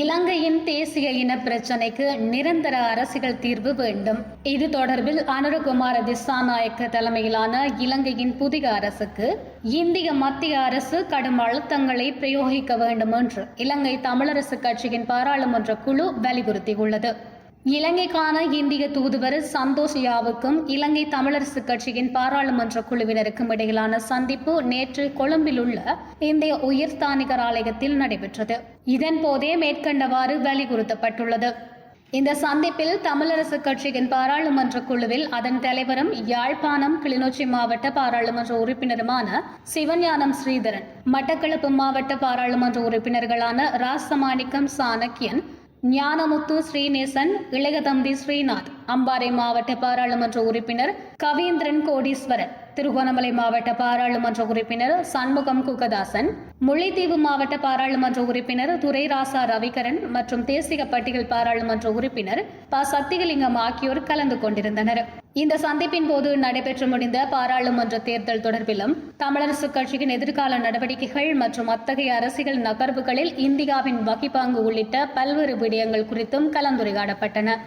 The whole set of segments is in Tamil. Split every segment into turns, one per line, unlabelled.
இலங்கையின் தேசிய இன பிரச்சினைக்கு நிரந்தர அரசியல் தீர்வு வேண்டும். இது தொடர்பில் அனுரகுமார திசாநாயக்க தலைமையிலான இலங்கையின் புதிய அரசுக்கு இந்திய மத்திய அரசு கடும் அழுத்தங்களை பிரயோகிக்க வேண்டும் என்று இலங்கை தமிழரசு கட்சியின் பாராளுமன்ற குழு வலியுறுத்தியுள்ளது. இலங்கைக்கான இந்திய தூதுவர் சந்தோஷ் யாவுக்கும் இலங்கை தமிழரசு கட்சியின் பாராளுமன்ற குழுவினருக்கும் இடையிலான சந்திப்பு நேற்று கொழும்பில் உள்ள இந்திய உயர்ஸ்தானிகர் ஆலயத்தில் நடைபெற்றது. இதன்போதே மேற்கண்டவாறு வலியுறுத்தப்பட்டுள்ளது. இந்த சந்திப்பில் தமிழரசு கட்சியின் பாராளுமன்ற குழுவில் அதன் தலைவரும் யாழ்ப்பாணம் கிளிநொச்சி மாவட்ட பாராளுமன்ற உறுப்பினருமான சிவஞானம் ஸ்ரீதரன் மட்டக்களப்பு மாவட்ட பாராளுமன்ற உறுப்பினர்களான ராசமாணிக்கம் சாணக்கியன் ஞானமுத்து ஸ்ரீநேசன் இளையதம்பி ஸ்ரீநாத் அம்பாறை மாவட்ட பாராளுமன்ற உறுப்பினர் கவீந்திரன் கோடீஸ்வரன். திருகோணமலை மாவட்ட பாராளுமன்ற உறுப்பினர் சண்முகம் குகதாசன் முல்லைத்தீவு மாவட்ட பாராளுமன்ற உறுப்பினர் துரைராசா ரவிகரன் மற்றும் தேசிய பட்டியல் பாராளுமன்ற உறுப்பினர் ப. சக்திகலிங்கம் ஆகியோர் கலந்து கொண்டிருந்தனர். இந்த சந்திப்பின் போது நடைபெற்று முடிந்த பாராளுமன்ற தேர்தல் தொடர்பிலும் தமிழரசு கட்சியின் எதிர்கால நடவடிக்கைகள் மற்றும் அத்தகைய அரசியல் நகர்வுகளில் இந்தியாவின் வகிப்பாங்கு உள்ளிட்ட பல்வேறு விடயங்கள் குறித்தும் கலந்துரையாடப்பட்டன.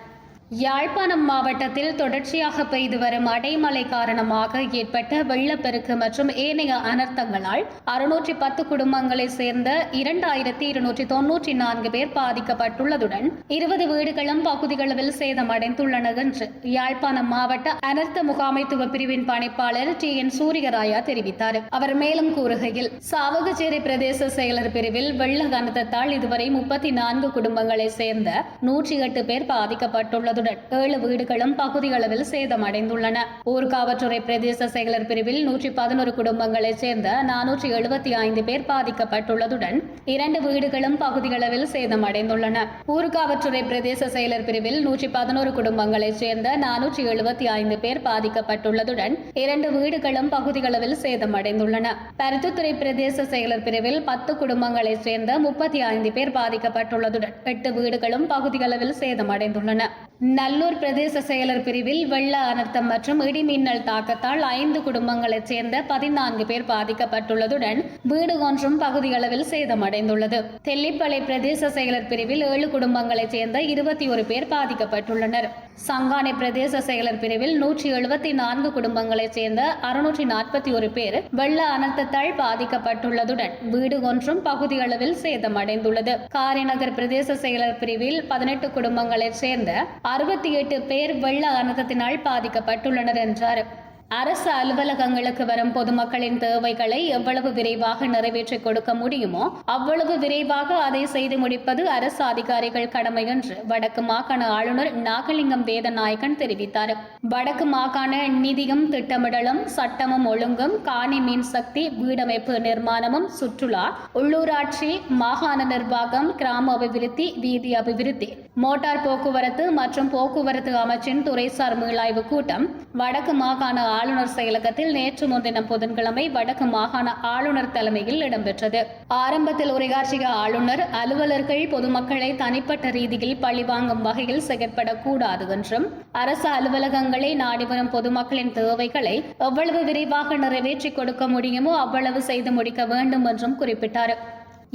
யாழ்ப்பாணம் மாவட்டத்தில் தொடர்ச்சியாக பெய்து வரும் அடைமழை காரணமாக ஏற்பட்ட வெள்ளப்பெருக்கு மற்றும் ஏனைய அனர்த்தங்களால் அறுநூற்றி பத்து குடும்பங்களைச் சேர்ந்த இரண்டாயிரத்தி இருநூற்றி தொன்னூற்றி நான்கு பேர் பாதிக்கப்பட்டுள்ளதுடன் இருபது வீடுகளும் பகுதிகளவில் சேதமடைந்துள்ளன என்று யாழ்ப்பாணம் மாவட்ட அனர்த்த முகாமைத்துவ பிரிவின் பணிப்பாளர் டி என் சூரியராயா தெரிவித்தார். அவர் மேலும் கூறுகையில் சாவகச்சேரி பிரதேச செயலர் பிரிவில் வெள்ள கனத்தத்தால் இதுவரை முப்பத்தி நான்கு குடும்பங்களைச் சேர்ந்த நூற்றி எட்டு பேர் பாதிக்கப்பட்டுள்ளது. பாதிக்கப்பட்டுள்ளதுடன் ஏழு வீடுகளும் பகுதியளவில் சேதமடைந்துள்ளன. ஊர்காவற்றுறை பிரதேச செயலர் பிரிவில் நூற்றி பதினோரு குடும்பங்களைச் சேர்ந்த நானூற்றி எழுபத்தி ஐந்து பேர் பாதிக்கப்பட்டுள்ளதுடன் இரண்டு வீடுகளும் பகுதியளவில் சேதமடைந்துள்ளன. ஊர்காவற்றுறை பிரதேச செயலர் பிரிவில் நூற்றி பதினோரு குடும்பங்களைச் சேர்ந்த நானூற்றி எழுபத்தி ஐந்து பேர் பாதிக்கப்பட்டுள்ளதுடன் இரண்டு வீடுகளும் பகுதியளவில் சேதமடைந்துள்ளன. பருத்தித்துறை பிரதேச செயலர் பிரிவில் பத்து குடும்பங்களைச் சேர்ந்த முப்பத்தி ஐந்து பேர் பாதிக்கப்பட்டுள்ளதுடன் எட்டு வீடுகளும் பகுதியளவில் சேதமடைந்துள்ளன. நல்லூர் பிரதேச செயலர் பிரிவில் வெள்ள அனர்த்தம் மற்றும் இடிமின்னல் தாக்கத்தால் ஐந்து குடும்பங்களைச் சேர்ந்த பதினான்கு பேர் பாதிக்கப்பட்டுள்ளதுடன் வீடு ஒன்றும் பகுதியளவில் சேதமடைந்துள்ளது. தெல்லிப்பளை பிரதேச செயலர் பிரிவில் ஏழு குடும்பங்களைச் சேர்ந்த இருபத்தி ஒரு பேர் பாதிக்கப்பட்டுள்ளனர். சங்கானை பிரதேச செயலர் பிரிவில் நூற்றி எழுபத்தி நான்கு குடும்பங்களைச் சேர்ந்த அறுநூற்றி நாற்பத்தி ஒரு பேர் வெள்ள அனர்த்தத்தால் பாதிக்கப்பட்டுள்ளதுடன் வீடு ஒன்றும் பகுதியளவில் சேதமடைந்துள்ளது. காரிநகர் பிரதேச செயலர் பிரிவில் பதினெட்டு குடும்பங்களைச் சேர்ந்த அறுபத்தி எட்டு பேர் வெள்ள அனர்த்தத்தினால் பாதிக்கப்பட்டுள்ளனர் என்றார். அரசு அலுவலகங்களுக்கு வரும் பொதுமக்களின் தேவைகளை எவ்வளவு விரைவாக நிறைவேற்றிக் கொடுக்க முடியுமோ அவ்வளவு விரைவாக அதை செய்து முடிப்பது அரசு அதிகாரிகள் கடமை என்று வடக்கு மாகாண ஆளுநர் நாகலிங்கம் வேதநாயகன் தெரிவித்தார். வடக்கு மாகாண நிதியும் திட்டமிடலும் சட்டமும் ஒழுங்கும் காணி மீன் சக்தி வீடமைப்பு நிர்மாணமும் சுற்றுலா உள்ளூராட்சி மாகாண நிர்வாகம் கிராம அபிவிருத்தி வீதி அபிவிருத்தி மோட்டார் போக்குவரத்து மற்றும் போக்குவரத்து அமைச்சின் துறைசார் மீளாய்வு கூட்டம் வடக்கு மாகாண ஆளுநர் செயலகத்தில் நேற்று முன்தினம் புதன்கிழமை வடக்கு மாகாண ஆளுநர் தலைமையில் இடம்பெற்றது. ஆரம்பத்தில் உரையாற்றிய ஆளுநர் அலுவலர்கள் பொதுமக்களை தனிப்பட்ட ரீதியில் பழிவாங்கும் வகையில் செயற்படக்கூடாது என்றும் அரசு அலுவலகங்களை நாடி வரும் பொதுமக்களின் தேவைகளை எவ்வளவு விரைவாக நிறைவேற்றிக் கொடுக்க முடியுமோ அவ்வளவு செய்து முடிக்க வேண்டும் என்றும் குறிப்பிட்டார்.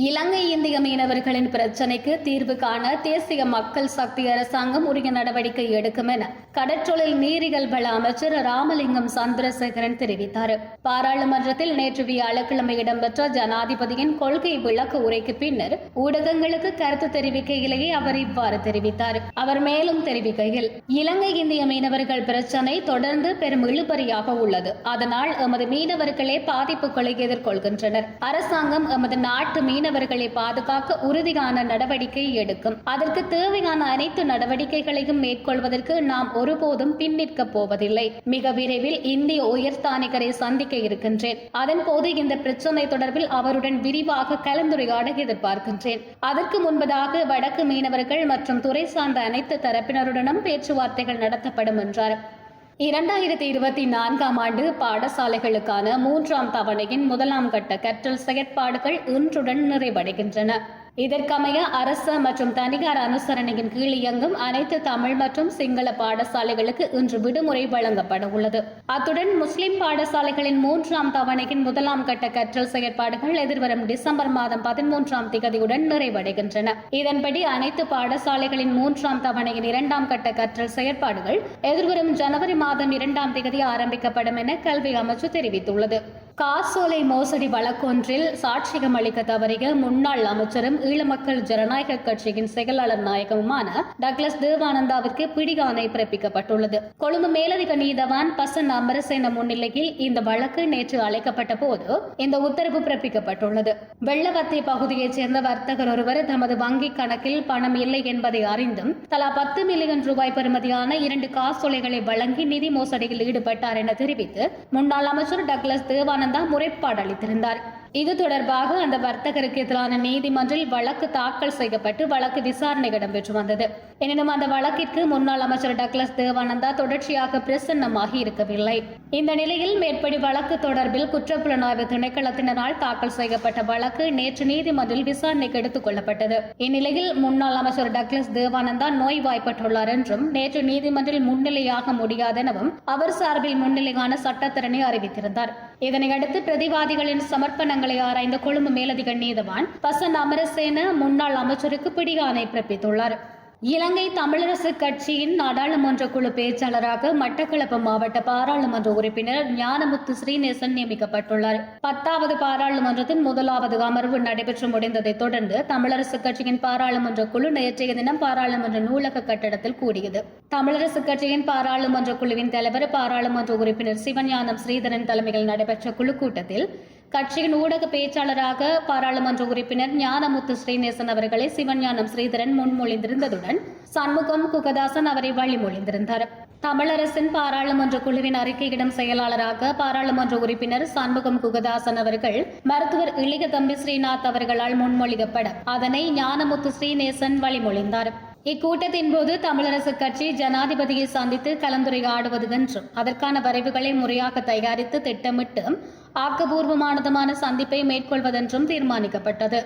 இலங்கை இந்திய மீனவர்களின் பிரச்சினைக்கு தீர்வு காண தேசிய மக்கள் சக்தி அரசாங்கம் உரிய நடவடிக்கை எடுக்கும் என கடற்றொழில் நீரியல் வள அமைச்சர் ராமலிங்கம் சந்திரசேகரன் தெரிவித்தார். பாராளுமன்றத்தில் நேற்று வியாழக்கிழமை இடம்பெற்ற ஜனாதிபதியின் கொள்கை விளக்கு உரைக்கு பின்னர் ஊடகங்களுக்கு கருத்து தெரிவிக்கையிலேயே அவர் இவ்வாறு தெரிவித்தார். அவர் மேலும் தெரிவிக்கையில் இலங்கை இந்திய மீனவர்கள் பிரச்சினை தொடர்ந்து பெரும் இழுபறியாக உள்ளது. அதனால் எமது மீனவர்களே பாதிப்புகளை எதிர்கொள்கின்றனர். அரசாங்கம் எமது நாட்டு மீனவர்களை பாதுகாக்க உறுதியான நடவடிக்கை எடுக்கும். அதற்கு தேவையான அனைத்து நடவடிக்கைகளையும் மேற்கொள்வதற்கு நாம் ஒருபோதும் பின்னிற்க போவதில்லை. மிக விரைவில் இந்திய உயர்ஸ்தானிகரை சந்திக்க இருக்கின்றேன். அதன் போது இந்த பிரச்சனை தொடர்பில் அவருடன் விரிவாக கலந்துரையாட எதிர்பார்க்கின்றேன். அதற்கு முன்பதாக வடக்கு மீனவர்கள் மற்றும் துறை சார்ந்த அனைத்து தரப்பினருடனும் பேச்சுவார்த்தைகள் நடத்தப்படும் என்றார். இரண்டாயிரத்தி இருபத்தி நான்காம் ஆண்டு பாடசாலைகளுக்கான மூன்றாம் தவணையின் முதலாம் கட்ட கற்றல் செயற்பாடுகள் இன்றுடன் நிறைவடைகின்றன. இதற்கமைய அரச மற்றும் தனியார் அனுசரணையின் கீழ் இயங்கும் அனைத்து தமிழ் மற்றும் சிங்கள பாடசாலைகளுக்கு இன்று விடுமுறை வழங்கப்பட உள்ளது. அத்துடன் முஸ்லிம் பாடசாலைகளின் மூன்றாம் தவணையின் முதலாம் கட்ட கற்றல் செயற்பாடுகள் எதிர்வரும் டிசம்பர் மாதம் பதிமூன்றாம் திகதியுடன் நிறைவடைகின்றன. இதன்படி அனைத்து பாடசாலைகளின் மூன்றாம் தவணையின் இரண்டாம் கட்ட கற்றல் செயற்பாடுகள் எதிர்வரும் ஜனவரி மாதம் இரண்டாம் திகதி ஆரம்பிக்கப்படும் என கல்வி அமைச்சு தெரிவித்துள்ளது. காசோலை மோசடி வழக்கொன்றில் சாட்சியம் அளிக்க தவறிய முன்னாள் அமைச்சரும் ஈழமக்கள் ஜனநாயக கட்சியின் செயலாளர் நாயகமுமான டக்ளஸ் தேவானந்தாவிற்கு பிடியாணை பிறப்பிக்கப்பட்டுள்ளது. கொழும்பு மேலதிக நீதவான் பசன் அமரசேன முன்னிலையில் இந்த வழக்கு நேற்று அழைக்கப்பட்ட போது இந்த உத்தரவு பிறப்பிக்கப்பட்டுள்ளது. வெள்ளவத்தை பகுதியைச் சேர்ந்த வர்த்தகர் ஒருவர் தமது வங்கிக் கணக்கில் பணம் இல்லை என்பதை அறிந்தும் தலா பத்து மில்லியன் ரூபாய் பெறுமதியான இரண்டு காசோலைகளை வழங்கி நிதி மோசடியில் ஈடுபட்டார் என தெரிவித்து முன்னாள் அமைச்சர் டக்ளஸ் தேவானந்த் முறைப்பாடு அளித்திருந்தார். இது தொடர்பாக அந்த வர்த்தகருக்கு எதிரான நீதிமன்றில் வழக்கு தாக்கல் செய்யப்பட்டு வழக்கு விசாரணை இடம்பெற்று வந்தது. எனினும் அந்த வழக்கிற்கு முன்னாள் அமைச்சர் டக்ளஸ் தேவானந்தா தொடர்ச்சியாக பிரசன்னமாகி இருக்கவில்லை. இந்த நிலையில் மேற்படி வழக்கு தொடர்பில் குற்றப்புலனாய்வு திணைக்களத்தினரால் தாக்கல் செய்யப்பட்ட வழக்கு நேற்று நீதிமன்றில் விசாரணைக்கு எடுத்துக் கொள்ளப்பட்டது. இந்நிலையில் முன்னாள் அமைச்சர் டக்ளஸ் தேவானந்தா நோய்வாய்ப்பட்டுள்ளார் என்றும் நேற்று நீதிமன்றில் முன்னிலையாக முடியாதெனவும் அவர் சார்பில் முன்னிலையான சட்டத்திறனை அறிவித்திருந்தார். இதனையடுத்து பிரதிவாதிகளின் சமர்ப்பணங்களை ஆராய்ந்த கொழும்பு மேலதிக நீதவான் பசன் அமரசேன முன்னாள் அமைச்சருக்கு பிடியாணை பிறப்பித்துள்ளார். இலங்கை தமிழரசு கட்சியின் நாடாளுமன்ற குழு பேச்சாளராக மட்டக்களப்பு மாவட்ட பாராளுமன்ற உறுப்பினர் ஞானமுத்து ஸ்ரீநேசன் நியமிக்கப்பட்டுள்ளார். பத்தாவது பாராளுமன்றத்தின் முதலாவது அமர்வு நடைபெற்று முடிந்ததைத் தொடர்ந்து தமிழரசு கட்சியின் பாராளுமன்ற குழு நேற்றைய தினம் பாராளுமன்ற நூலக கட்டடத்தில் கூடியது. தமிழரசு கட்சியின் பாராளுமன்ற குழுவின் தலைவர் பாராளுமன்ற உறுப்பினர் சிவஞானம் ஸ்ரீதரன் தலைமையில் நடைபெற்ற குழு கூட்டத்தில் கட்சியின் ஊடக பேச்சாளராக பாராளுமன்ற உறுப்பினர் ஞானமுத்து ஸ்ரீநேசன் அவர்களை சிவஞானம் ஸ்ரீதரன் முன்மொழிந்திருந்ததுடன் சண்முகம் குகதாசன் அவரை வழிமொழிந்திருந்தார். தமிழரசின் பாராளுமன்ற குழுவின் அறிக்கையிடும் செயலாளராக பாராளுமன்ற உறுப்பினர் சண்முகம் குகதாசன் அவர்கள் மருத்துவர் இளிய தம்பி ஸ்ரீநாத் அவர்களால் முன்மொழிக்கப்பட அதனை ஞானமுத்து ஸ்ரீநேசன் வழிமொழிந்தார். இக்கூட்டத்தின் போது தமிழரசு கட்சி ஜனாதிபதியை சந்தித்து கலந்துரையாடுவது என்றும் அதற்கான வரைவுகளை முறையாக தயாரித்து திட்டமிட்டு ஆக்கபூர்வமானதுமான சந்திப்பை மேற்கொள்வதென்றும் தீர்மானிக்கப்பட்டது.